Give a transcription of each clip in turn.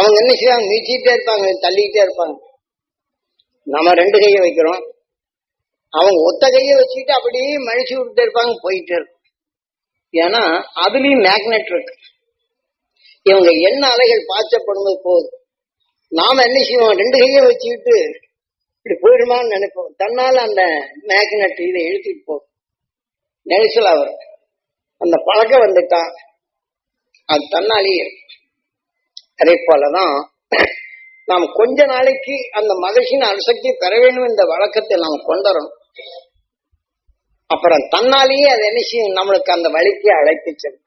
அவங்க என்ன செய்வாங்க? மிதிச்சுட்டே இருப்பாங்க தள்ளிக்கிட்டே இருப்பாங்க. நம்ம ரெண்டு கையை வைக்கிறோம். அவங்க ஒத்த கையை வச்சுக்கிட்டு அப்படியே மழிச்சு விட்டுட்டே இருப்பாங்க போயிட்டே இருக்கும். ஏன்னா அதுலயும் மேக்னெட் இருக்கு. இவங்க என்ன அலைகள் பாய்ச்சப்படும்போது போகுது நாம என்ன செய்வோம்? ரெண்டு கையை வச்சுக்கிட்டு இப்படி போயிடுமான்னு நினைப்போம். தன்னால அந்த மேக்னெட் இதை இழுத்துட்டு போகும். நெரிசல் அவர் அந்த பழக்கம் வந்துட்டா அது தன்னாலேயே அதே போலதான் நாம் கொஞ்ச நாளைக்கு அந்த மகிழ்ச்சியின் அணுசக்தி பெற வேண்டும் என்ற வழக்கத்தை நாம் கொண்டுறோம். அப்புறம் தன்னாலேயே அது என்ன செய்யும்? நம்மளுக்கு அந்த வழிக்கு அழைத்து செல்லும்.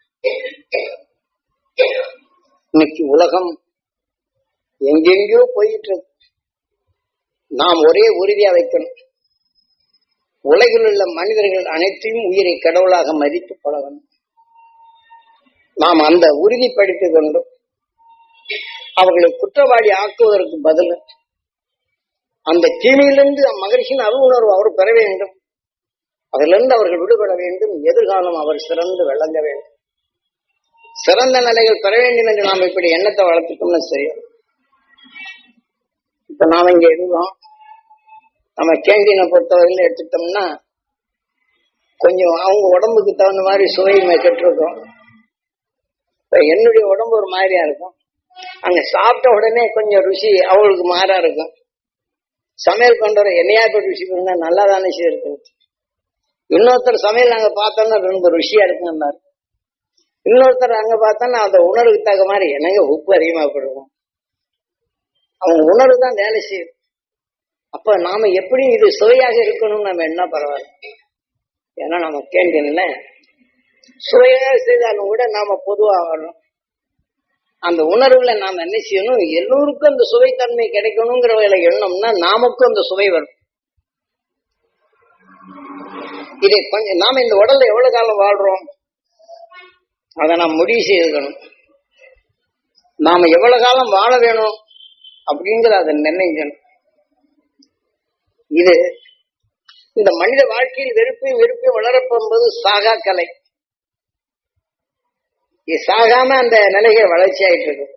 இன்னைக்கு உலகம் எங்கெங்கயோ போயிட்டு இருக்கு நாம் ஒரே உறுதியா வைக்கணும். உலகில் உள்ள மனிதர்கள் அனைத்தையும் உயிரை கடவுளாக மதித்து பழகணும் நாம் அந்த உறுதிப்படுத்திக் கொண்டோம் அவர்களை குற்றவாளி ஆக்குவதற்கு பதில். அந்த தீமையிலிருந்து மகிழ்ச்சியின் அருளுணர்வு அவர் பெற வேண்டும். அதிலிருந்து அவர்கள் விடுபட வேண்டும். எதிர்காலம் அவர் சிறந்து விளங்க வேண்டும். சிறந்த நிலைகள் பெற வேண்டும் என்று நாம் இப்படி எண்ணத்தை வளர்த்துட்டோம்னா சரி. இப்ப நாம இங்க இருந்தோம். நம்ம கேண்டீனை பொறுத்தவரையில எடுத்துட்டோம்னா கொஞ்சம் அவங்க உடம்புக்கு தகுந்த மாதிரி சுவை கெட்டிருக்கோம். இப்ப என்னுடைய உடம்பு ஒரு மாதிரியா இருக்கும். அங்க சாப்பிட்ட உடனே கொஞ்சம் ருசி அவளுக்கு மாறா இருக்கும். சமையல் பண்ற என்னையா இப்ப ருசி பண்ணா நல்லா தானே இருக்கு இன்னொருத்தர் சமையல் அங்க பார்த்தோம்னா ரொம்ப ருசியா இருக்குன்னாரு இன்னொருத்தர் அங்க பார்த்தோம்னா அந்த உணர்வுக்கு தகுந்த மாதிரி எனங்க உப்பு அதிகமா போடுவோம். அவங்க உணர்வு தான் வேலை செய்யும். அப்ப நாம எப்படி இது சுவையாக இருக்கணும்னு நம்ம என்ன பரவாயில்ல. ஏன்னா நம்ம கேண்டீன்ல சுவையாக செய்தாலும் கூட நாம பொதுவா வரணும் அந்த உணர்வுல நாம் என்ன செய்யணும்? எல்லோருக்கும் அந்த சுவைத்தன்மை கிடைக்கணுங்கிற வேலை எண்ணம்னா நாமக்கும் அந்த சுவை வரும். இதை கொஞ்சம் நாம இந்த உடல்ல எவ்வளவு காலம் வாழ்றோம்? அதை நாம் முடிவு செய்துக்கணும். நாம எவ்வளவு காலம் வாழ வேணும்? அப்படிங்கிற அதை நிர்ணயிக்கணும். இது இந்த மனித வாழ்க்கையில் வெறுப்பையும் வெறுப்பையும் வளரப்போகும்போது சாகா கலை. இது சாகாம அந்த நிலைகள் வளர்ச்சி ஆயிட்டு இருக்கு.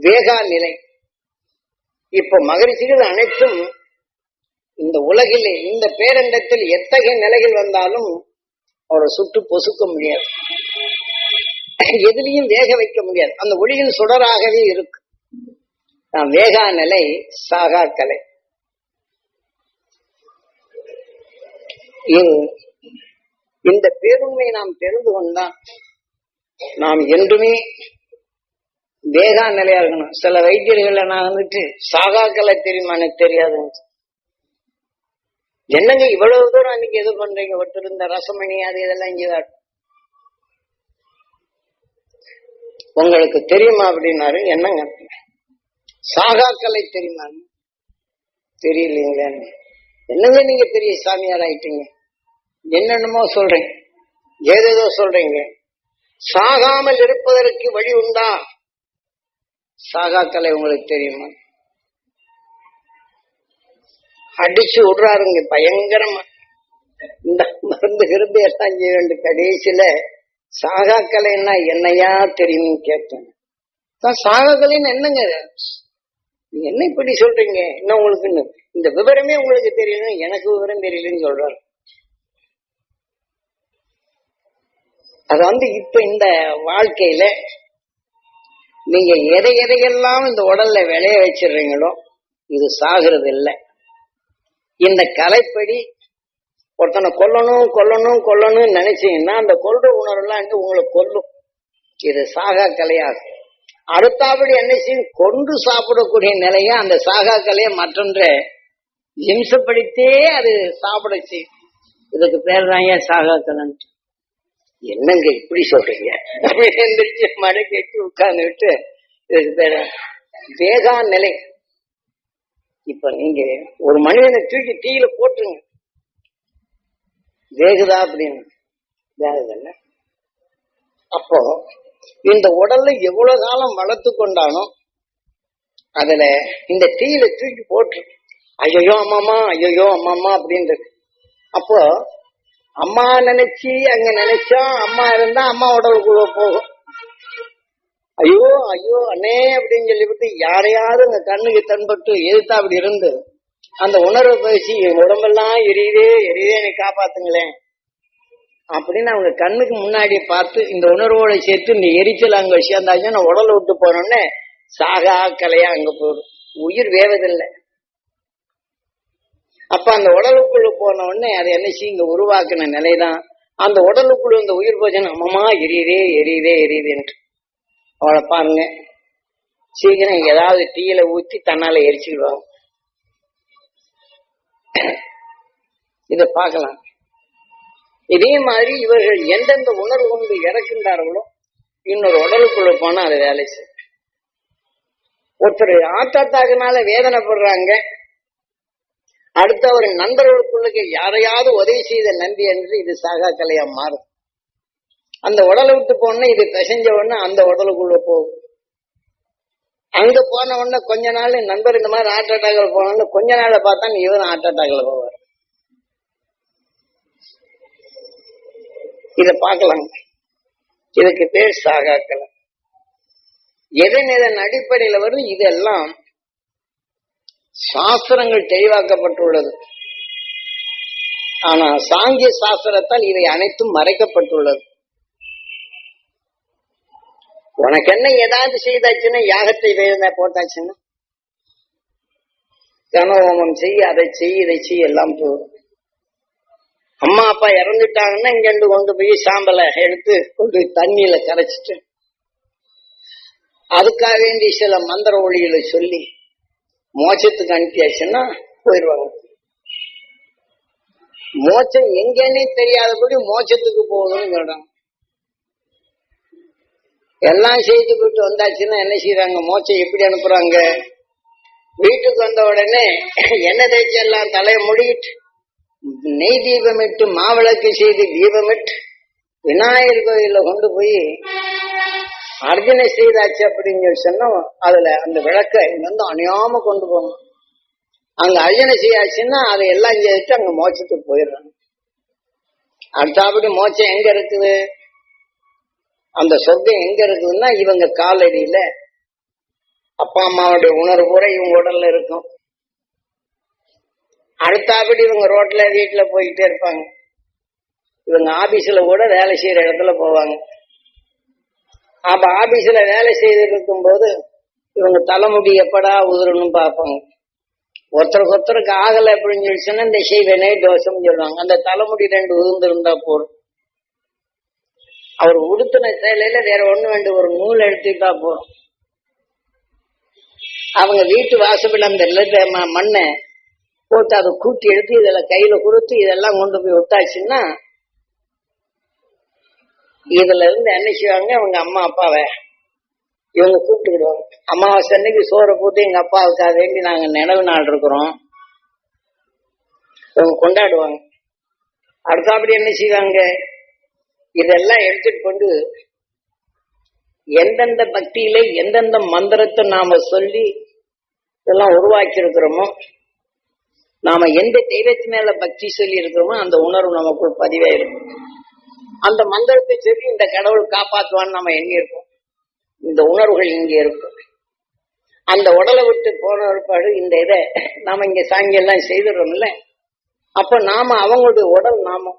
வேகா நிலை. இப்ப மகிழ்ச்சிகள் அனைத்தும் இந்த உலகில் இந்த பேரண்டத்தில் எத்தகைய நிலைகள் வந்தாலும் அவரை சுட்டு பொசுக்க முடியாது. எதுலையும் வேக வைக்க முடியாது. அந்த ஒளியின் சுடராகவே இருக்கு. வேகா நிலை சாகா கலை. இந்த பேருண்மை நாம் தெரிந்து கொண்டால் நாம் என்றுமே வேகா நிலையா இருக்கணும் சில வைத்தியர்கள் நான் வந்துட்டு சாகாக்களை தெரியுமா எனக்கு தெரியாது. என்னங்க இவ்வளவு தூரம் அன்னைக்கு எது பண்றீங்க? ஒருத்தர் இந்த ரசமணி அது இதெல்லாம் இங்க உங்களுக்கு தெரியுமா அப்படின்னாரு. என்னங்க? சாகாக்களை தெரியுமா தெரியலீங்களே என்னங்க நீங்க பெரிய சாமியார் ஆயிட்டீங்க? என்னென்னமோ சொல்றீங்க. ஏதேதோ சொல்றீங்க. சாகாமல் இருப்பதற்கு வழி உண்டா? சாகாக்கலை உங்களுக்கு தெரியுமா? அடிச்சு விடுறாருங்க பயங்கரமா. இந்த மருந்து இருந்து எல்லாம் செய்ய வேண்டும் கடைசியில சாகாக்கலைன்னா என்னையா தெரியும்னு கேட்டேன். சாகாக்கலைன்னு என்னங்க? என்ன இப்படி சொல்றீங்க? என்ன உங்களுக்கு இந்த விவரமே உங்களுக்கு தெரியணும் எனக்கு விவரம் தெரியலன்னு சொல்றாரு. அது வந்து இப்ப இந்த வாழ்க்கையில நீங்க எதை எதையெல்லாம் இந்த உடல்ல விளைய வச்சிடுறீங்களோ இது சாகிறது இல்லை இந்த கலைப்படி ஒருத்தனை கொல்லணும் கொல்லணும் கொல்லணும்னு நினைச்சீங்கன்னா அந்த கொல்ற உணர்வுலாம் உங்களை கொல்லும். இது சாகா கலையாகும் அடுத்தாபடி என்ன செய்யும்? கொண்டு சாப்பிடக்கூடிய நிலைய அந்த சாகா கலையை மற்றொன்ற இம்சப்படுத்தே அது சாப்பிட செய்யும். இதுக்கு பேர் தான் ஏன் சாகா கலைன்ட்டு என்னங்க இப்படி சொல்றீங்க? எந்திரிச்சு மழை கட்டி உட்கார்ந்து விட்டு வேகா நிலை இப்ப நீங்க ஒரு மனிதனை தூக்கி தீயில போட்டுருங்க. வேகுதா அப்படின்னு. வேகுதல்ல அப்போ இந்த உடல்ல எவ்வளவு காலம் வளர்த்து கொண்டாலும் அதுல இந்த தீயில தூக்கி போட்டு ஐயோ அம்மாமா ஐயோ அம்மாமா அப்படின்றது. அப்போ அம்மா நினைச்சு அங்க நினைச்சோம். அம்மா இருந்தா அம்மா உடலுக்குள்ள போகும். ஐயோ ஐயோ அண்ணே அப்படின்னு சொல்லிவிட்டு யாரையாவது அந்த கண்ணுக்கு தன்பட்டு எதிர்த்தா அப்படி இருந்து அந்த உணர்வை பேசி என் உடம்பெல்லாம் எரியுதே எரியுதே என்னை காப்பாத்துங்களேன். அப்படின்னு அவங்க கண்ணுக்கு முன்னாடி பார்த்து இந்த உணர்வோட சேர்த்து இந்த எரிச்சல் அங்க சேர்ந்தாச்சுன்னா உடலை விட்டு போனோடனே சாகா கலையா அங்க போயிடும். உயிர் வேவதில்லை. அப்ப அந்த உடலுக்குள்ள போன உடனே அது என்ன இங்க உருவாக்குன நிலைதான். அந்த உடலுக்குள்ள இந்த உயிர் போச்சுன்னா அம்மமா எரியுதே எரியுதே எரியுதுன்ட்டு அவளை பாருங்க. சீக்கிரம் ஏதாவது டீயில ஊத்தி தன்னால எரிச்சிடுவாங்க இத பார்க்கலாம். இதே மாதிரி இவர்கள் எந்தெந்த உணர்வு கொண்டு இறக்கின்றார்களோ இன்னொரு உடலுக்குள்ள போனா அது வேலை செய்யும். ஒருத்தர் ஆத்தாத்தாக்குனால வேதனைப்படுறாங்க. அடுத்து அவர் நண்பர்களுக்குள்ள யாரையாவது உதவி செய்த நன்றி என்று இது சாகா கலையா மாறும். அந்த உடலை விட்டு போன இது பிசைஞ்ச உடனே அந்த உடலுக்குள்ள போகும். அங்க போன உடனே கொஞ்ச நாள் நண்பர் இந்த மாதிரி ஹார்ட் அட்டாக்ல போனோம்னு கொஞ்ச நாள்ல பார்த்தா இவரும் ஹார்ட் அட்டாக்ல போவார். இத பார்க்கலாம் இதுக்கு பேர் சாகாக்கலை. எதன் எதன் அடிப்படையில வரும்? இதெல்லாம் சாஸ்திரங்கள் தெளிவாக்கப்பட்டுள்ளது. ஆனா சாங்கிய சாஸ்திரத்தால் இவை அனைத்தும் மறைக்கப்பட்டுள்ளது. உனக்கு என்ன ஏதாவது செய்தாச்சுன்னா யாகத்தை வேத போட்டாச்சுன்னா? கனவோமம் செய் அதை செய் இதை செய் எல்லாம் போதும். அம்மா அப்பா இறந்துட்டாங்கன்னா இங்கிருந்து கொண்டு போய் சாம்பலை எடுத்து கொண்டு போய் தண்ணியில கரைச்சிட்டு அதுக்காக வேண்டி சில மந்திர ஒளிகளை சொல்லி மோட்சத்துக்கு அனுப்பியாச்சுன்னா போயிடுவாங்க. மோட்சம் எங்கன்னே தெரியாதபடி மோட்சத்துக்கு போகணும்னு சொல்றாங்க. எல்லாம் செய்து போட்டு வந்தாச்சுன்னா என்ன செய்யறாங்க மோட்சம் எப்படி அனுப்புறாங்க? வீட்டுக்கு வந்த உடனே எண்ணெய் தேய்ச்சி எல்லாம் தலையை முடிக்கிட்டு நெய் தீபமிட்டு மாவிளக்கு செய்து தீபமிட்டு விநாயகர் கோயில கொண்டு போய் அர்ஜுனை செய்தாச்சு அப்படின்னு சொல்லி சொன்னோம் அதுல அந்த விளக்க இங்க வந்து அணியாம கொண்டு போகணும். அங்க அர்ஜுனை செய்யாச்சுன்னா அதை எல்லாம் செய்துட்டு அங்க மோட்சத்துக்கு போயிடுறாங்க. அடுத்தாப்படி மோட்சம் எங்க இருக்குது? அந்த சொர்க்கம் எங்க இருக்குதுன்னா இவங்க காலடியில அப்பா அம்மாவுடைய உணர்வு கூட இவங்க உடல்ல இருக்கும். அடுத்தாப்படி இவங்க ரோட்ல வீட்டுல போய்கிட்டே இருப்பாங்க. இவங்க ஆபீஸ்ல கூட வேலை செய்யற இடத்துல போவாங்க. அப்ப ஆபீஸ்ல வேலை செய்துட்டு இருக்கும் போது இவங்க தலைமுடி எப்படா உதிரணும் பார்ப்பாங்க. ஒருத்தருக்கு ஒருத்தருக்கு ஆகலை அப்படின்னு சொல்லிச்சுன்னா இந்த செய்வனே தோஷம் சொல்லுவாங்க. அந்த தலைமுடி ரெண்டு உதிர்ந்திருந்தா போதும். அவர் உடுத்தின சேலையில வேற ஒண்ணு வேண்டு ஒரு நூல் எடுத்துட்டா போறோம் அவங்க வீட்டு வாசப்பில் அந்த மண்ணை போட்டு அதை கூட்டி எடுத்து இதில் கையில கொடுத்து இதெல்லாம் கொண்டு போய் விட்டாச்சுன்னா இதுல இருந்து என்ன செய்வாங்க அவங்க அம்மா அப்பாவை. இவங்க கூப்பிட்டுக்கிடுவாங்க. அம்மாவாசை அன்னைக்கு சோறை போட்டு எங்க அப்பாவுக்காக வேண்டி நாங்க நினைவு நாள் இருக்கிறோம். இவங்க கொண்டாடுவாங்க. அடுத்தாப்படி என்ன செய்வாங்க? இதெல்லாம் எடுத்துட்டு கொண்டு எந்தெந்த பக்தியில எந்தெந்த மந்திரத்தை நாம சொல்லி இதெல்லாம் உருவாக்கி இருக்கிறோமோ நாம எந்த தெய்வத்து மேல பக்தி சொல்லி இருக்கிறோமோ அந்த உணர்வு நமக்குள் பதிவாயிருக்கும் அந்த மந்திரத்தை சொல்லி இந்த கடவுள் காப்பாற்றுவான்னு நம்ம எண்ணியிருக்கோம். இந்த உணர்வுகள் இங்கே இருக்கும் அந்த உடலை விட்டு போன ஒருபாடு இந்த இதை நாம இங்க சாங்கியெல்லாம் செய்துடுறோம்ல. அப்ப நாம அவங்களுடைய உடல் நாம.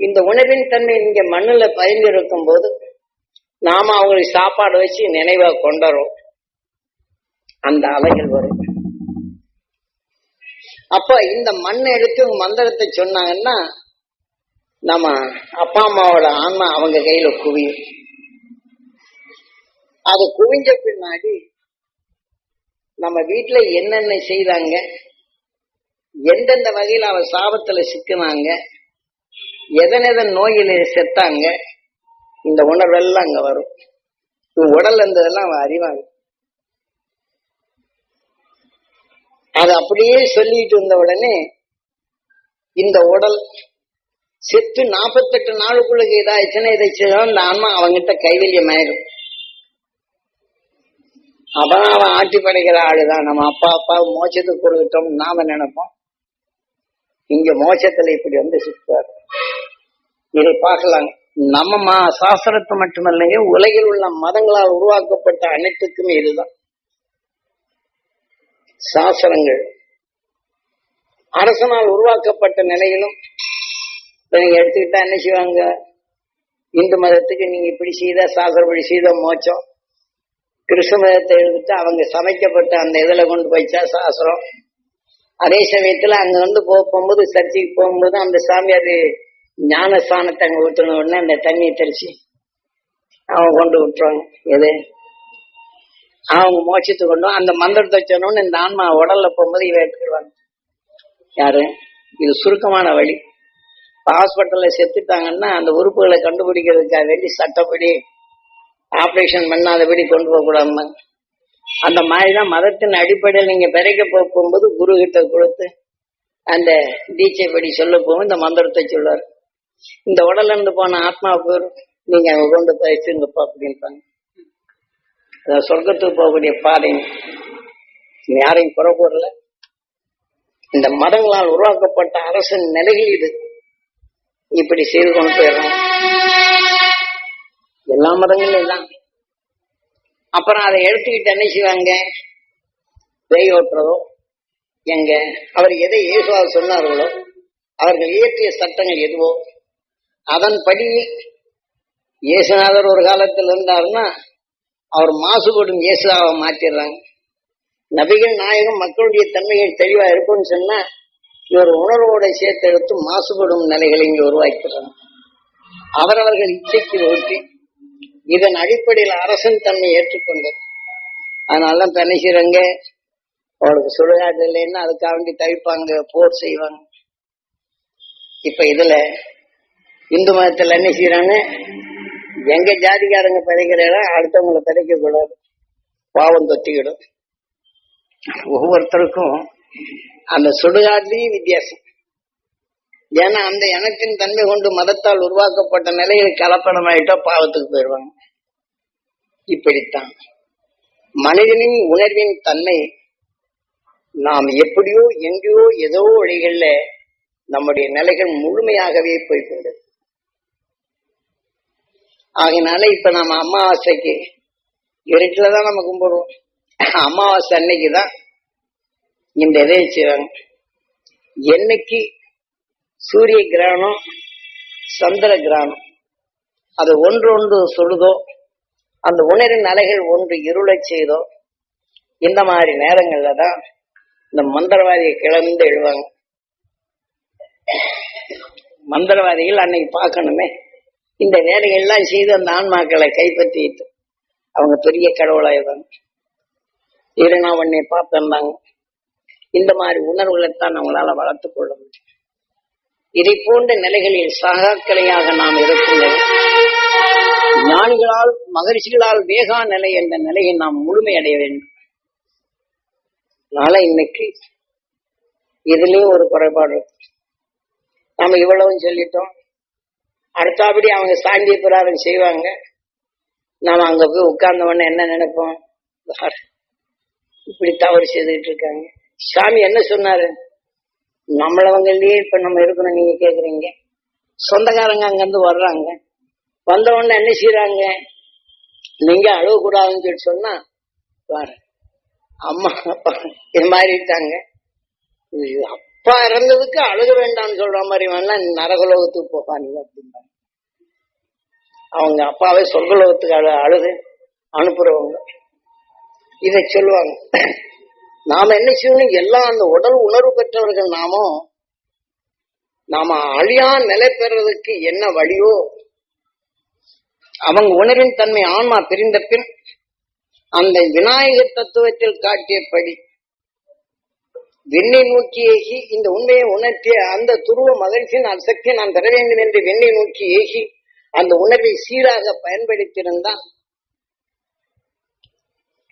இந்த உணவின் தன்மை இங்க மண்ணுல பயந்து இருக்கும் போது நாம அவங்களுக்கு சாப்பாடு வச்சு நினைவா கொண்டாடுறோம் அந்த அலைகள் வரும். அப்ப இந்த மண்ணை எடுத்து மந்திரத்தை சொன்னாங்கன்னா நம்ம அப்பா அம்மாவோட ஆன்மா அவங்க கையில குவியும். அது குவிஞ்ச பின்னாடி நம்ம வீட்டுல என்னென்ன செய்தாங்க எந்தெந்த வகையில அவ சாபத்துல சிக்கினாங்க எதன் எதன் நோயில செத்தாங்க இந்த உணர்வெல்லாம் அங்க வரும். உடல் இருந்ததெல்லாம் அவன் அறிவாங்க அது அப்படியே சொல்லிட்டு இருந்த உடனே இந்த உடல் செத்து நாற்பத்தெட்டு நாளுக்குள்ள இதாச்சுன்னா இதை செய்யணும் இந்த ஆன்மா அவங்கிட்ட கைவல்யம் ஆயிடும் அப்பதான் அவன் ஆட்டி படைக்கிற ஆளுதான். நம்ம அப்பா அப்பா மோச்சத்துக்கு கொடுத்துட்டோம் நாம நினைப்போம். இங்க மோச்சத்துல இப்படி வந்து சுத்தார். இதை பார்க்கலாங்க நம்ம மா சாஸ்திரத்தை மட்டுமல்லைங்க உலகில் உள்ள மதங்களால் உருவாக்கப்பட்ட அனைத்துக்குமே இதுதான். சாஸ்திரங்கள் அரசனால் உருவாக்கப்பட்ட நிலையிலும் இப்ப நீங்க எடுத்துக்கிட்டா என்ன செய்வாங்க? இந்து மதத்துக்கு நீங்க இப்படி செய்த சாஸ்திரப்படி செய்த மோச்சம் கிறிஸ்து மதத்தை எடுத்துட்டு அவங்க சமைக்கப்பட்ட அந்த இதில் கொண்டு போயிச்சா சாஸ்திரம். அதே சமயத்தில் அங்கே வந்து போகும்போது சர்ச்சைக்கு போகும்போது அந்த சாமியார் ஞானஸ்தானத்தை அங்கே ஊற்றின உடனே அந்த தண்ணியை தெளிச்சு அவங்க கொண்டு விட்டுருவாங்க. எது? அவங்க மோட்சத்து கொண்டு அந்த மந்திரத்தை வச்சோன்னு இந்த ஆன்மா உடல்ல போகும்போது இவ எடுத்துக்கிடுவாங்க யாரு? இது சுருக்கமான வழி. ஹாஸ்பிட்டல்ல செத்துட்டாங்கன்னா அந்த உறுப்புகளை கண்டுபிடிக்கிறதுக்காக வேண்டி சட்டப்படி ஆப்ரேஷன் பண்ணாதபடி கொண்டு போகக்கூடாம அந்த அந்த மாதிரிதான் மதத்தின் அடிப்படையில் நீங்க பிறக்க போகும்போது குரு கிட்ட கொடுத்து அந்த தீட்சைப்படி சொல்ல போகும். இந்த மந்திரத்தை சொல்லுவார். இந்த உடல்ல இருந்து போன ஆத்மா பேர் நீங்க அங்க கொண்டு போய் அப்படின்றாங்க சொர்க்கத்துக்கு போகக்கூடிய பாதை யாரையும் குறை கூறல. இந்த மதங்களால் உருவாக்கப்பட்ட அரசின் நிலைகள் இது. இப்படி செய்து கொண்டு போயிடணும் எல்லா மதங்களும் தான் அப்புறம் அதை எடுத்துக்கிட்டு என்ன செய்வாங்க? பேய் ஓட்டுறதோ எங்க? அவர் எதை இயேசுவா சொன்னார்களோ அவர்கள் இயற்றிய சட்டங்கள் எதுவோ அதன்படி இயேசுநாதர் ஒரு காலத்தில் இருந்தாருன்னா அவர் மாசுபடும் இயேசுதாவை மாத்திடுறாங்க. நபிகள் நாயகம் மக்களுடைய தன்மைகள் தெளிவா இருக்கும்னு சொன்னா இவர் உணர்வோட சேர்த்தெடுத்து மாசுபடும் நிலைகளை இங்கே உருவாக்கிறார் அவரவர்கள் இச்சைக்கு ஒட்டி இதன் அடிப்படையில் அரசன் தன்மை ஏற்றுக்கொண்டது. அதனால இப்ப என்ன செய்றாங்க அவளுக்கு சுடுகாடு இல்லைன்னா அதுக்காக வேண்டி தவிப்பாங்க போர் செய்வாங்க. இப்ப இதுல இந்து மதத்துல என்ன செய்யறாங்க எங்க ஜாதிக்காரங்க பிழைக்கிற அடுத்தவங்களை பிழைக்க கூடாது பாவம் தொத்திக்கிடும். ஒவ்வொருத்தருக்கும் அந்த சுடுகாட்லயும் வித்தியாசம். ஏன்னா அந்த இனத்தின் தன்மை கொண்டு மதத்தால் உருவாக்கப்பட்ட நிலையில் கலப்படமாயிட்டா பாவத்துக்கு போயிடுவாங்க இப்படித்தான். மனிதனின் உணர்வின் தன்மை நாம் எப்படியோ எங்கேயோ ஏதோ வழிகள்ல நம்முடைய நிலைகள் முழுமையாகவே போய்கொண்டது ஆகினால இப்ப நம்ம அமாவாசைக்கு இருட்டில் தான் நம்ம கும்பிடுவோம். அமாவாசை அன்னைக்கு தான் இந்த இதை செய்வாங்க என்னைக்கு சூரிய கிரகணம் சந்திர கிரகணம் அது ஒன்று ஒன்று சொல்லுதோ அந்த உணரின் அலைகள் ஒன்று இருளை செய்தோ இந்த மாதிரி நேரங்கள்ல தான் இந்த மந்திரவாதியை கிளம்பி எழுவாங்க. மந்திரவாதிகள் அன்னைக்கு பார்க்கணுமே. இந்த வேலைகள்லாம் செய்து அந்த ஆன்மாக்களை கைப்பற்றிட்டு அவங்க பெரிய கடவுளாயிருவாங்க இருநாவண்ணை பார்த்திருந்தாங்க இந்த மாதிரி உணர்வுகளைத்தான் அவங்களால வளர்த்துக் கொள்ள முடியும். இதை போன்ற நிலைகளில் சகாக்களையாக நாம் இருக்கின்றோம். ஞானிகளால் மகரிஷிகளால் வேகா நிலை என்ற நிலையை நாம் முழுமையடைய வேண்டும். அதனால இன்னைக்கு இதுலயும் ஒரு குறைபாடு இருக்கு. நாம இவ்வளவும் சொல்லிட்டோம். அடுத்தபடி அவங்க சாந்திய பிராரம் செய்வாங்க. நாம அங்க போய் உட்கார்ந்தவொடனே என்ன நினைப்போம்? இப்படி தவறு செய்துகிட்டு இருக்காங்க. சாமி என்ன சொன்னாரு? நம்மளவங்கலயே இப்ப நம்ம இருக்கணும் நீங்க கேக்குறீங்க. சொந்தக்காரங்க அங்க இருந்து வர்றாங்க. வந்த உடனே என்ன செய்யறாங்க நீங்க அழுவக்கூடாதுன்னு சொல்லி சொன்னா பாரு அம்மா அப்பா இது மாதிரி இருக்காங்க. அப்பா இறந்ததுக்கு அழுக வேண்டாம்னு சொல்ற மாதிரி வேணா நரகலோகத்துக்கு போகாதீங்க அப்படின்னா அவங்க அப்பாவே சொர்க்கலோகத்துக்கு அழு அழுது அனுப்புறவங்க. இதை சொல்லுவாங்க. நாம என்ன செய்யணும்? எல்லாம் அந்த உடல் உணர்வு பெற்றவர்கள் நாமோ நாம அழியா நிலை பெறதுக்கு என்ன வழியோ அவங்க உணர்வின் தன்மை ஆன்மா பிரிந்த பின் அந்த விநாயகர் தத்துவத்தில் காட்டியபடி வெண்ணை நோக்கி ஏகி இந்த உண்மையை உணர்த்திய அந்த துருவ மகிழ்ச்சி நான் சக்தி நான் பெற வேண்டும் என்று வெண்ணை நோக்கி ஏகி அந்த உணர்வை சீராக பயன்படுத்தியிருந்தான்.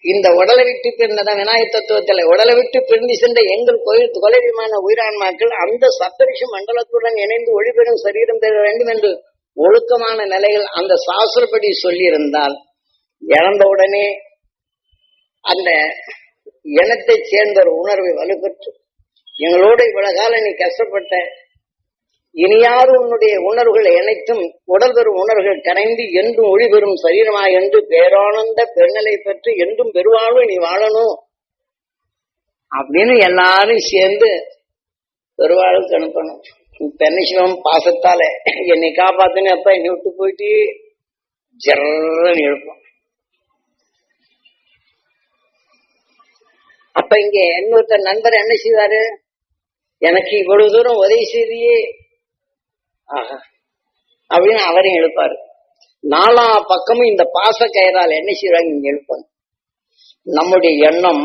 இந்த உடலை விட்டு பிரிந்ததான் விநாயக தத்துவத்தில். உடலை விட்டு பிரிந்து சென்ற எங்கள் கோயில் தொலைவிமான உயிரான்மாக்கள் அந்த சப்தரிஷி மண்டலத்துடன் இணைந்து ஒளிபெறும் சரீரம் பெற வேண்டும் என்று ஒழுக்கமான நிலையில் அந்த சாஸ்திரப்படி சொல்லியிருந்தால் இறந்தவுடனே அந்த இனத்தைச் சேர்ந்த ஒரு உணர்வை வலுப்பெற்று எங்களோட இவ்வளவு காலம் நீ கஷ்டப்பட்ட இனியாறு உன்னுடைய உணர்வுகள் அனைத்தும் உடல் பெறும் உணர்வுகள் கரைந்து என்றும் ஒளி பெறும் சரீரமா என்று பேரானந்த பெருநிலை பெற்று என்றும் பெருவாழ்வு நீ வாழணும்? அப்படின்னு எல்லாரும் சேர்ந்து பெருவாளுக்கு அனுப்பணும். பெண்ணசிவம் பாசத்தால என்னை காப்பாத்துன்னு அப்ப என்னை விட்டு போயிட்டு ஜர்ன்னு எழுப்போம். அப்ப இங்க இன்னொருத்தர் நண்பர் என்ன செய்வாரு? எனக்கு இவ்வளவு தூரம் உதவி செய்தியே அப்படின்னு அவரையும் எழுப்பாரு. நாலா பக்கமும் இந்த பாச கயிறால் என்ன செய்வாங்க இங்க எழுப்பாங்க. நம்முடைய எண்ணம்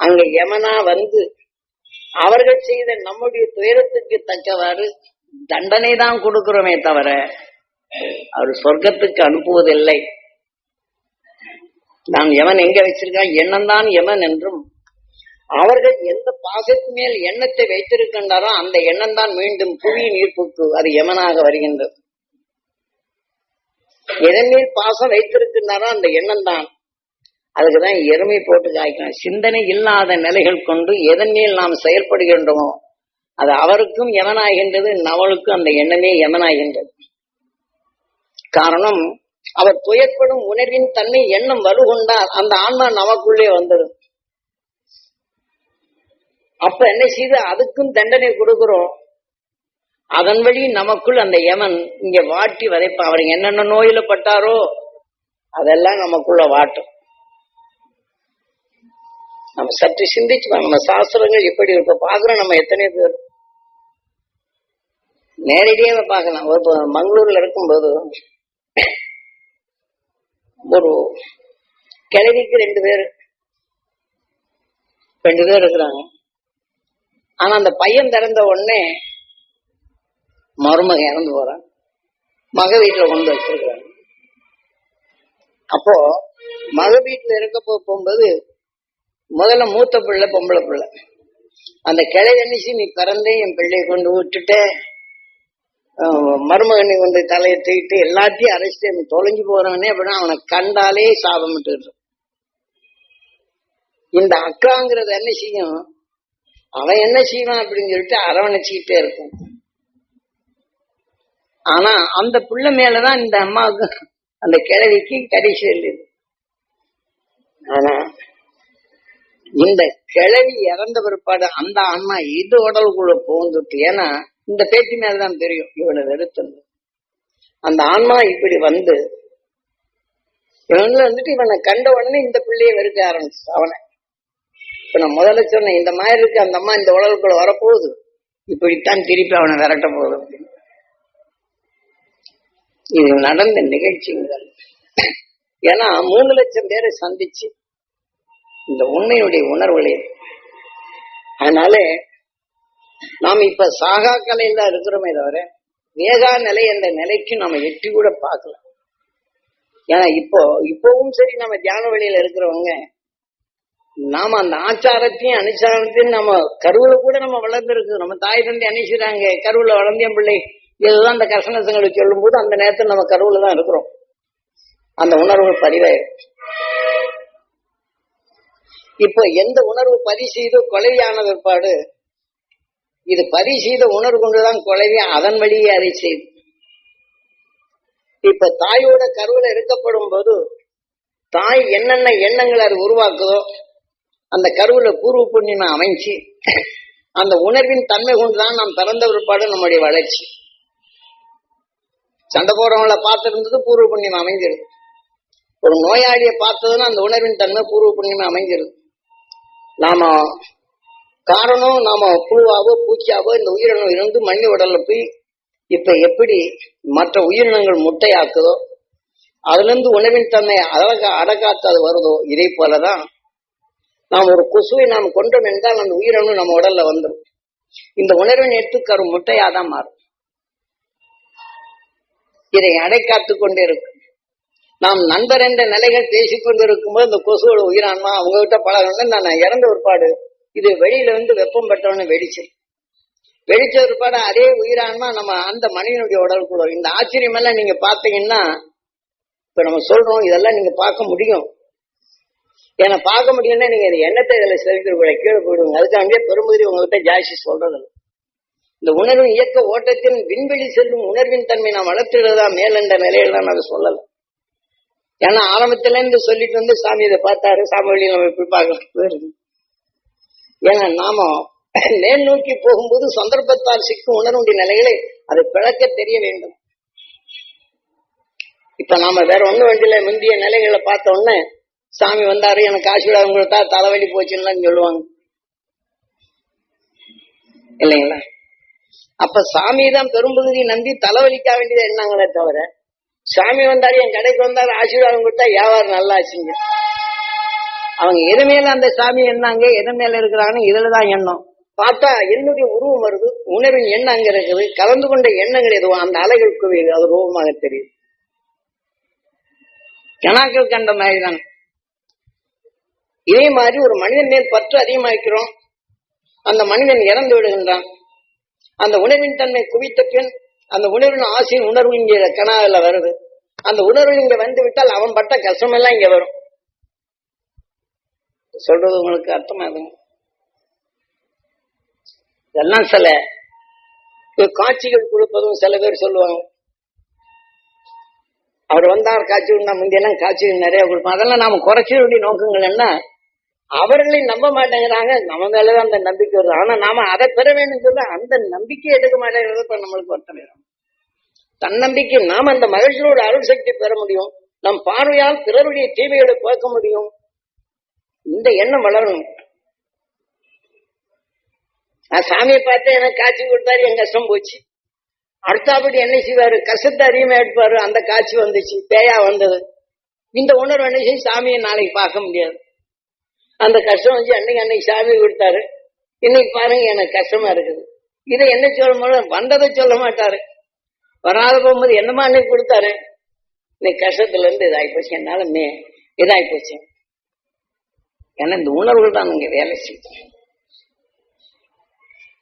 அங்க யமனா வந்து அவர்கள் செய்த நம்முடைய துயரத்துக்கு தக்கவாறு தண்டனை தான் கொடுக்கிறோமே தவிர அவர் சொர்க்கத்துக்கு அனுப்புவதில்லை. நாம் எவன் எங்க வச்சிருக்கான்? எண்ணம் தான் எவன் என்றும் அவர்கள் எந்த பாசத்தின் மேல் எண்ணத்தை வைத்திருக்கின்றாரோ அந்த எண்ணம் தான் மீண்டும் புவியின் ஈர்ப்புக்கு அது யமனாக வருகின்றது. எதன் மேல் பாசம் வைத்திருக்கின்றாரோ அந்த எண்ணம் தான் அதுக்குதான் எருமை போட்டு காய்க்கணும். சிந்தனை இல்லாத நிலைகள் கொண்டு எதன் மேல் நாம் செயல்படுகின்றோமோ அது அவருக்கும் எமனாகின்றது நவளுக்கும் அந்த எண்ணமே எமனாகின்றது காரணம் அவர் துயற்படும் உணர்வின் தன்மை எண்ணம் வலுகொண்டால் அந்த ஆன்மா நமக்குள்ளே வந்துடும். அப்ப என்ன செய்து? அதுக்கும் தண்டனை கொடுக்கிறோம். அதன் வழி நமக்குள் அந்த யமன் இங்க வாட்டி வதைப்பான் அவர் என்னென்ன நோயில பட்டாரோ அதெல்லாம் நமக்குள்ள வாட்டும். நம்ம சற்று சிந்திச்சு நம்ம சாஸ்திரங்கள் எப்படி இப்ப பாக்குறோம் நம்ம எத்தனை பேர். நேரடியாக பார்க்கலாம். ஒரு மங்களூர்ல இருக்கும்போது ஒரு கிழவிக்கு ரெண்டு பேர் ரெண்டு பேர் இருக்கிறாங்க. ஆனா அந்த பையன் திறந்த உடனே மருமக இறந்து போறான். மக வீட்டுல கொண்டு வச்சிருக்கிறாங்க. அப்போ மக வீட்டுல இருக்க போகும்போது முதல்ல மூத்த பிள்ளை பொம்பளை பிள்ளை. அந்த கிளை அன்னிச்சு நீ பிறந்தே என் பிள்ளையை கொண்டு விட்டுட்ட மருமகனை கொண்டு தலையை தூக்கிட்டு எல்லாத்தையும் அரைச்சிட்டு நீ தொலைஞ்சு போறவனே அப்படின்னா அவனை கண்டாலே சாபமிட்டு இந்த அக்காங்கிறது என்ன செய்யும் அவன் என்ன செய்வான் அப்படின்னு சொல்லிட்டு அரவணைச்சுக்கிட்டே இருக்கும் ஆனா அந்த புள்ள மேலதான் இந்த அம்மாவுக்கு அந்த கிழவிக்கு கடைசி இருக்குது ஆனா இந்த கிழவி இறந்த பிற்பாடு அந்த அம்மா இது உடலுக்குள்ள புகுந்துட்டு ஏன்னா இந்த பேத்தி மேலதான் தெரியும் இவனை வெறுத்தது. அந்த ஆன்மா இப்படி வந்து இவன்ல வந்துட்டு இவனை கண்ட உடனே இந்த பிள்ளைய வெறுக்க ஆரம்பிச்சு அவனை இப்ப நான் முதல்ல சொன்னேன் இந்த மாதிரி இருக்கு அந்த அம்மா இந்த உலகக்குள்ள வரப்போகுது. இப்படித்தான் திருப்பி அவனை விரட்ட போகுது. இது நடந்த நிகழ்ச்சிகள். ஏன்னா மூணு லட்சம் பேரை சந்திச்சு இந்த உண்மையுடைய உணர்வுகளே அதனால நாம் இப்ப சாகா கலையில இருக்கிறோமே தவிர வேகா நிலை என்ற நிலைக்கு நாம எட்டி கூட பார்க்கலாம் ஏன்னா இப்போ இப்பவும் சரி நம்ம தியான வழியில இருக்கிறவங்க நாம அந்த ஆச்சாரத்தையும் அனுச்சாரத்தையும் நம்ம கருவில கூட நம்ம வளர்ந்துருக்கு. நம்ம தாய் தந்தை அனுப்பிச்சுறாங்க கருவுல வளர்ந்தேன் பிள்ளை. இதெல்லாம் அந்த கசனசங்களை சொல்லும் போது அந்த நேரத்தில் நம்ம கருவில தான் இருக்கிறோம். அந்த உணர்வு பதிவாயிரும் இப்ப எந்த உணர்வு பதி செய்து கொலையான பிற்பாடு இது பதி செய்த உணர்வு கொண்டுதான் கொலைவி அதன் வழியே அதை செய்து. இப்ப தாயோட கருவுல இருக்கப்படும் போது தாய் என்னென்ன எண்ணங்களை அது உருவாக்குதோ அந்த கருவுல பூர்வ புண்ணியமா அமைஞ்சு அந்த உணர்வின் தன்மை கொண்டுதான் நாம் பிறந்த பிற்பாடு நம்முடைய வளர்ச்சி. சண்டை போறவங்கள பார்த்திருந்தது பூர்வ புண்ணியம் அமைஞ்சிருது. ஒரு நோயாளியை பார்த்ததுன்னா அந்த உணர்வின் தன்மை பூர்வ புண்ணியமா அமைஞ்சிருது. நாம காரணம் நாம புழுவாவோ பூச்சியாவோ இந்த உயிரினம் இருந்து மண்ணி உடல்ல போய் இப்ப எப்படி மற்ற உயிரினங்கள் முட்டையாக்குதோ அதுல இருந்து உணவின் தன்மை அழகா அடக்காத்து அது வருதோ இதே போலதான் நாம் ஒரு கொசுவை நாம் கொண்டோம் என்றால் அந்த உயிரணு நம்ம உடல்ல வந்துடும் இந்த உணர்வின் எடுத்துக்கரு முட்டையாதான் மாறும். இதை அடைக்காத்து கொண்டே இருக்கும். நாம் நண்பர் என்ற நிலைகள் பேசிக்கொண்டிருக்கும் போது இந்த கொசுவோட உயிரான்மா அவங்க கிட்ட பழகணும்னு நான் இறந்த ஒருபாடு இது வெளியில வந்து வெப்பம் பட்டவன வெடிச்சு வெடிச்ச ஒருபாடு அதே உயிரான்மா நம்ம அந்த மனிதனுடைய உடலுக்குள்ள இந்த ஆச்சரியம் எல்லாம் நீங்க பாத்தீங்கன்னா இப்ப நம்ம சொல்றோம் இதெல்லாம் நீங்க பார்க்க முடியும். ஏன்னா பார்க்க முடியும்னா நீங்க எண்ணத்தை இதுல செலுத்தி கூட கீழே போயிடுங்க. அதுக்காகவே பெரும்பகுதி உங்கள்கிட்ட ஜாஸ்தி சொல்றது இந்த உணர்வு இயக்க ஓட்டத்தின் விண்வெளி செல்லும் உணர்வின் தன்மை நான் வளர்த்துடுறதா மேலண்ட நிலையில தான் அதை சொல்லல. ஏன்னா ஆரம்பத்துல இருந்து சொல்லிட்டு வந்து சாமி இதை பார்த்தாரு சாமி வழி நம்ம எப்படி பார்க்கலாம். ஏன்னா நாம மேல் நோக்கி போகும்போது சந்தர்ப்பத்தால் சிக்கும் உணர்வுடைய நிலைகளை அதை பிழக்க தெரிய வேண்டும். இப்ப நாம வேற ஒண்ணும் வண்டியில முந்தைய நிலைகளை பார்த்த உடனே சாமி வந்தாரு எனக்கு ஆசீர்வாதம் கொடுத்தா தலைவலி போச்சுன்னு சொல்லுவாங்க. இல்லைங்களா? அப்ப சாமி தான் பெரும்பகுதி நம்பி தலைவலிக்க வேண்டியது என்னங்களே தவிர சாமி வந்தாரு என் கடைக்கு வந்தாரு ஆசீர்வாதம் கொடுத்தா வியாபாரம் நல்லா ஆச்சுங்க அவங்க எது மேல அந்த சாமி என்னாங்க எது மேல இருக்கிறாங்கன்னு இதுலதான் எண்ணம். பார்த்தா என்னுடைய உருவம் வருது உணர்வின் எண்ணம் அங்க இருக்குது கலந்து கொண்ட எண்ணங்கள் எதுவும் அந்த அலைகள் குவியுது அது ரூபமாக தெரியுது. கணாக்கள் கண்ட மாதிரி தான். இதே மாதிரி ஒரு மனிதன் மேல் பற்று அதிகமாக்கிறோம் அந்த மனிதன் இறந்து விடுகின்றான். அந்த உணர்வின் தன்மை குவித்த பின் அந்த உணர்வின் ஆசையின் உணர்வு இங்கே கனாவில வருது. அந்த உணர்வு இங்க வந்து விட்டால் அவன் பட்ட கஷ்டம் எல்லாம் இங்க வரும். சொல்றது உங்களுக்கு அர்த்தமாகுங்க இதெல்லாம் சில காட்சிகள் கொடுப்பதும் சில பேர் சொல்லுவாங்க. அவர் வந்தார் காட்சி உண்டா முந்தையெல்லாம் காட்சிகள் நிறைய கொடுப்போம் அதெல்லாம் நாம குறைச்ச வேண்டிய நோக்கங்கள் என்ன? அவர்களை நம்ப மாட்டேங்கிறாங்க. நம்ம மேலதான் அந்த நம்பிக்கை வருது. ஆனா நாம அதை பெற வேண்டும் சொல்ல அந்த நம்பிக்கை எடுக்க மாட்டேங்கிறது இப்ப நம்மளுக்கு வருத்தம் தன்னம்பிக்கை நாம் அந்த மகிழ்ச்சியோட அருள் சக்தி பெற முடியும். நம் பார்வையால் பிறருடைய தீமைகளை பார்க்க முடியும். இந்த எண்ணம் வளரணும். நான் சாமியை பார்த்து எனக்கு காட்சி கொடுத்தாரு என் கஷ்டம் போச்சு. அடுத்தாபடி என்ன செய்வாரு? கஷ்டத்தை அதிகமா எடுப்பாரு. அந்த காட்சி வந்துச்சு. பேயா வந்தது. இந்த உணர்வு என்ன செய்யும்? சாமியை நாளைக்கு பார்க்க முடியாது. அந்த கஷ்டம் வந்து அன்னைக்கு அன்னைக்கு சாமி கொடுத்தாரு. இன்னைக்கு பாருங்க எனக்கு கஷ்டமா இருக்குது. இதை என்ன சொல்ல முடியும்? வந்ததை சொல்ல மாட்டாரு. வராத போகும்போது என்னமா அன்னைக்கு கொடுத்தாரு? இன்னைக்கு கஷ்டத்துல இருந்து இதாகி போச்சு என்னால மே இதாகி போச்சு ஏன்னா இந்த உணர்வுகள் தான் இங்க வேலை செய்யும்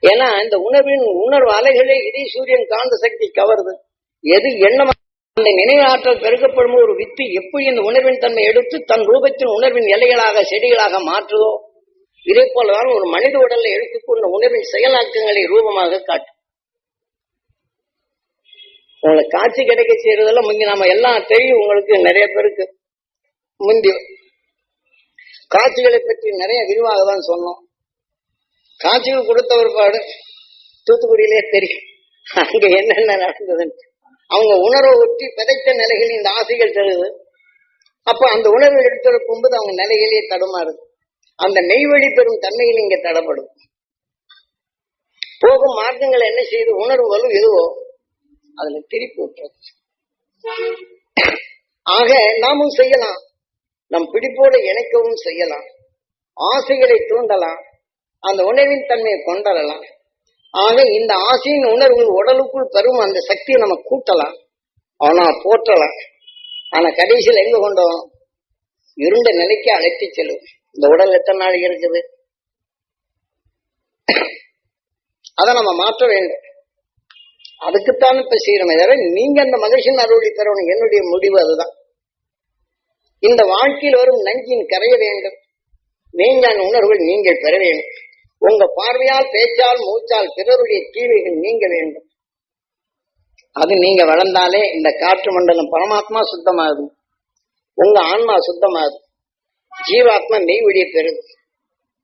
ஏன்னா இந்த உணர்வின் உணர்வு அலைகளே இதே சூரியன் காந்த சக்தி கவருது. எது எண்ணம் அந்த நினைவாற்றல் பெருக்கப்படும் ஒரு வித்து எப்படி இந்த உணர்வின் தன்மை எடுத்து தன் ரூபத்தின் உணர்வின் எல்லைகளாக செடிகளாக மாற்றுதோ? இதே போலதான் ஒரு மனித உடலை எடுத்துக்கொண்ட உணர்வின் செயலாக்கங்களை ரூபமாக காட்டும் உங்களுக்கு காட்சி கிடைக்க செய்யறதெல்லாம் முந்தி நாம எல்லாம் தெரியும். உங்களுக்கு நிறைய பேருக்கு முந்தி காட்சிகளை பற்றி நிறைய விரிவாக தான் சொன்னோம். காட்சிகள் கொடுத்த ஒரு பாடு தூத்துக்குடியிலே தெரியும். அங்க என்னென்ன நடந்ததுன்னு. அவங்க உணர்வை ஒட்டி விதைத்த நிலைகள் இந்த ஆசைகள் தருது. அப்ப அந்த உணர்வை எடுத்திருக்கும் போது அவங்க நிலைகளே தடுமாறுது. அந்த மெய்வழி பெறும் தன்மைகள் இங்க தடப்படும். போகும் மார்க்கங்கள் என்ன செய்து உணர்வு வலு எதுவோ அதுல திருப்பி விட்டுறது ஆக நாமும் செய்யலாம். நம் பிடிப்போடு இணைக்கவும் செய்யலாம். ஆசைகளை தூண்டலாம். அந்த உணவின் தன்மையை கொண்டரலாம். ஆக இந்த ஆசையின் உணர்வு உடலுக்குள் பெறும் அந்த சக்தியை நம்ம கூட்டலாம். ஆனா போற்றலாம். ஆனா கடைசியில் எங்க கொண்டோம்? இருண்ட நிலைக்கு அழைத்து செல்லும். இந்த உடல் எத்தனை நாள் இருக்குது? அதை நம்ம மாற்ற வேண்டும். அதுக்குத்தான் இப்ப செய்யறோமே தவிர நீங்க அந்த மகிழ்ச்சியின் அறுவடை பெறணும். என்னுடைய முடிவு அதுதான். இந்த வாழ்க்கையில் வரும் நஞ்சின் கரைய வேண்டும். மெய்ஞான உணர்வுகள் நீங்கள் பெற வேண்டும். உங்க பார்வையால் பேச்சால் மூச்சால் பிறருடைய தீமைகள் நீங்க வேண்டும். அது நீங்க வளர்ந்தாலே இந்த காற்று மண்டலம் பரமாத்மா சுத்தமாகுது. உங்க ஆன்மா சுத்தமாகுது. ஜீவாத்மா மெய்வழியை பெறுது.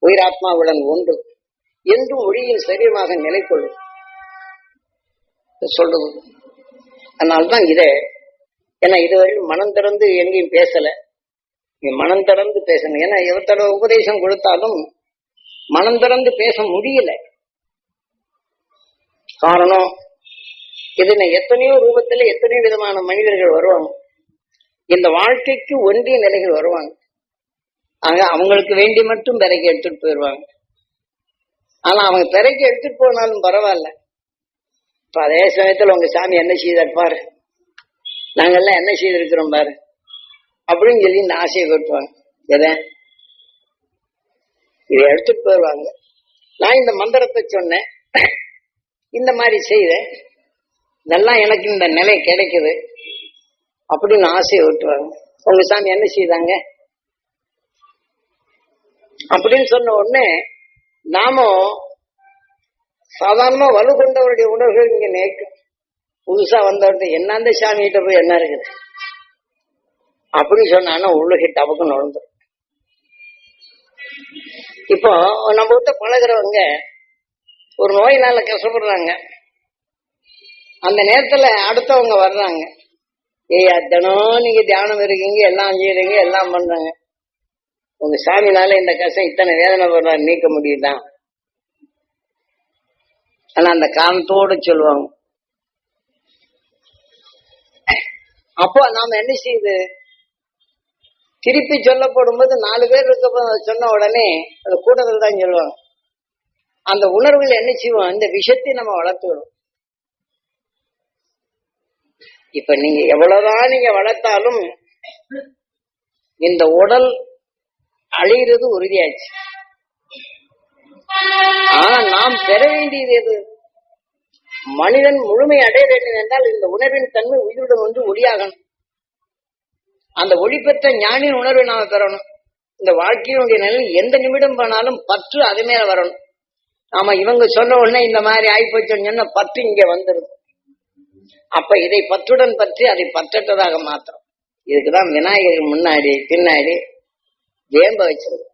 உயிராத்மாவுடன் ஒன்று. என்றும் ஒளியின் சரீரமாக நிலை கொள்ளும் சொல்றது. அதனால்தான் இதை ஏன்னா இதுவரையும் மனம் திறந்து எங்கேயும் பேசல. நீ மனம் திறந்து பேசணும். ஏன்னா எவத்தோட உபதேசம் கொடுத்தாலும் மனம் திறந்து பேச முடியல. காரணம் இதுல எத்தனையோ ரூபத்துல எத்தனையோ விதமான மனிதர்கள் வருவாங்க. இந்த வாழ்க்கைக்கு ஒன்றிய நிலைகள் வருவாங்க. ஆக அவங்களுக்கு வேண்டி மட்டும் பிறகு எடுத்துட்டு போயிடுவாங்க ஆனா அவங்க பிறகு எடுத்துட்டு போனாலும் பரவாயில்ல. இப்ப அதே சமயத்துல உங்க சாமி என்ன செய்தார் பாரு. நாங்கெல்லாம் என்ன செய்திருக்கிறோம் பாரு. அப்படின்னு சொல்லி இந்த ஆசையை கொட்டுவாங்க எதை? இதை எடுத்துட்டு போயிடுவாங்க. நான் இந்த மந்திரத்தை சொன்னேன். இந்த மாதிரி செய்தேன் இதெல்லாம் எனக்கு இந்த நிலை கிடைக்குது அப்படின்னு ஆசையை விட்டுருவாங்க உங்க சாமி என்ன செய்தாங்க? அப்படின்னு சொன்ன உடனே நாமும் சாதாரணமா வலு கொண்டவருடைய உணர்வுகள் இங்க நேக்கும் புதுசா வந்தவர்கிட்ட என்ன அந்த சாமி கிட்ட போய் என்ன இருக்குது? அப்படின்னு சொன்னான்னா உள்ளுகிட்ட அவக்கு நடந்துடும் இப்போ நம்ம கிட்ட பழகிறவங்க ஒரு நோயினால கஷ்டப்படுறாங்க. அந்த நேரத்துல அடுத்தவங்க வர்றாங்க. ஏய் தினம் நீங்க தியானம் இருக்கீங்க எல்லாம் செய்யறீங்க எல்லாம் பண்றாங்க. உங்க சாமினால இந்த கஷ்டம் இத்தனை வேதனை படுறா நீக்க முடியுதான் ஆனா அந்த காரணத்தோடு சொல்லுவாங்க. அப்போ நாம என்ன செய்யுது? திருப்பி சொல்லப்படும் போது நாலு பேர் இருக்க சொன்ன உடனே அந்த கூட்டத்தில் தான் சொல்லுவாங்க. அந்த உணர்வுகள் என்ன செய்வோம்? அந்த விஷத்தை நம்ம வளர்த்துக்கணும் இப்ப நீங்க எவ்வளவுதான் நீங்க வளர்த்தாலும் இந்த உடல் அழிகிறது உறுதியாச்சு. ஆனா நாம் பெற வேண்டியது எது? மனிதன் முழுமை அடைய வேண்டும் என்றால் இந்த உணர்வின் தன்மை உயிருடன் ஒன்று ஒளியாகணும். அந்த ஒளி பெற்ற ஞானின் உணர்வை நாம பெறணும். இந்த வாழ்க்கையினுடைய நிலை எந்த நிமிடம் போனாலும் பற்று அது மேல வரணும். நாம இவங்க சொன்ன உடனே இந்த மாதிரி ஆயிப்போச்சுன்னு சொன்ன பற்று இங்க வந்துடும் அப்ப இதை பற்றுடன் பற்றி அதை பற்றற்றதாக மாத்திரம். இதுக்குதான் விநாயகர் முன்னாடி பின்னாடி வேம்ப வச்சிருக்கு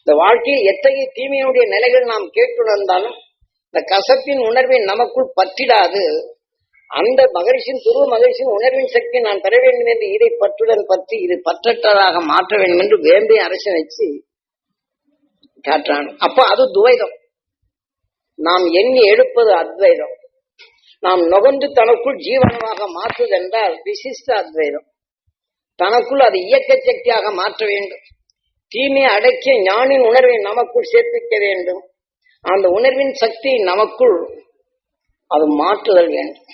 இந்த வாழ்க்கையில் எத்தகைய தீமையினுடைய நிலைகள் நாம் கேட்டுணர்ந்தாலும் இந்த கசப்பின் உணர்வை நமக்குள் பற்றிடாது. அந்த மகரிஷின் துருவ மகரிஷின் உணர்வின் சக்தி நான் பெற வேண்டும் என்று இதை பற்றுடன் பற்றி இது பற்றற்றதாக மாற்ற வேண்டும் என்று வேம்பை அரசு வச்சு காட்டுறான். அப்ப அது துவைதம். நாம் எண்ணி எடுப்பது அத்வைதம். நாம் நுகர்ந்து தனக்குள் ஜீவனமாக மாற்றுவதென்றால் விசிஷ்ட அத்வைதம். தனக்குள் அது இயக்க சக்தியாக மாற்ற வேண்டும். தீமையை அடக்கிய ஞானின் உணர்வை நமக்குள் சேர்ப்பிக்க வேண்டும். அந்த உணர்வின் சக்தி நமக்குள் அது மாற்றுதல் வேண்டும்.